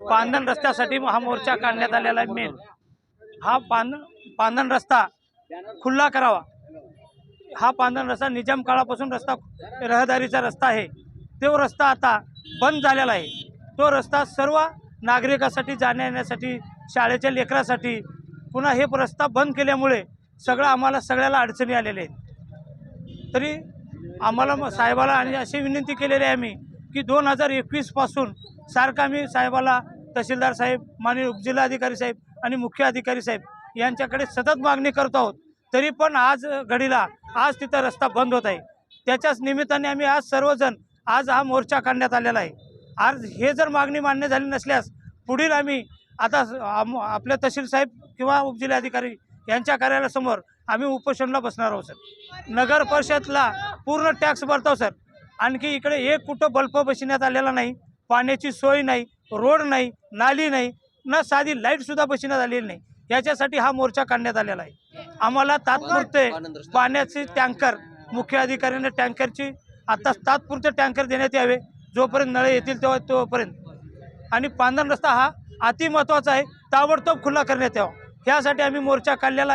पांधन रस्त्यासाठी हा मोर्चा काढण्यात आलेला आहे मेन हा पान पांधन रस्ता खुल्ला करावा. हा पांधन रस्ता निजाम काळापासून रस्ता रहदारीचा रस्ता आहे. तो रस्ता आता बंद झालेला आहे. तो रस्ता सर्व नागरिकासाठी जाण्या येण्यासाठी शाळेच्या लेकरासाठी पुन्हा हे रस्ता बंद केल्यामुळे सगळं आम्हाला सगळ्याला अडचणी आलेल्या आहेत. तरी आम्हाला मग साहेबाला आणि अशी विनंती केलेली आहे आम्ही की दोन हजार एकवीसपासून सारखा मी साहेबाला तहसीलदार साहेब माननीय उपजिल्हाधिकारी साहेब आणि मुख्य अधिकारी साहेब यांच्याकडे सतत मागणी करत आहोत. तरी पण आज घडीला आज तिथं रस्ता बंद होत आहे. त्याच्याच निमित्ताने आम्ही आज सर्वजण आज हा मोर्चा काढण्यात आलेला आहे. आज हे जर मागणी मान्य झाली नसल्यास पुढील आम्ही आता आपल्या तहसील साहेब किंवा उपजिल्हाधिकारी यांच्या कार्यालयासमोर आम्ही उपोषणला बसणार आहोत सर. नगर परिषदला पूर्ण टॅक्स भरतो सर. आणखी इकडे एक कुठं बल्ब बसण्यात आलेला नाही पाण्याची सोय नाही रोड नाही नाली नाही ना साधी लाईटसुद्धा बसण्यात आलेली नाही. याच्यासाठी हा मोर्चा काढण्यात आलेला आहे. आम्हाला तात्पुरते पाण्याचे टँकर मुख्य अधिकाऱ्यांना टँकरची आता तात्पुरते टँकर देण्यात यावे. जोपर्यंत नळे येतील तेव्हा तोपर्यंत. आणि पांधरण रस्ता हा अति महत्त्वाचा आहे. ताबडतोब खुला करण्यात यावा. ह्यासाठी आम्ही मोर्चा काढलेला आहे.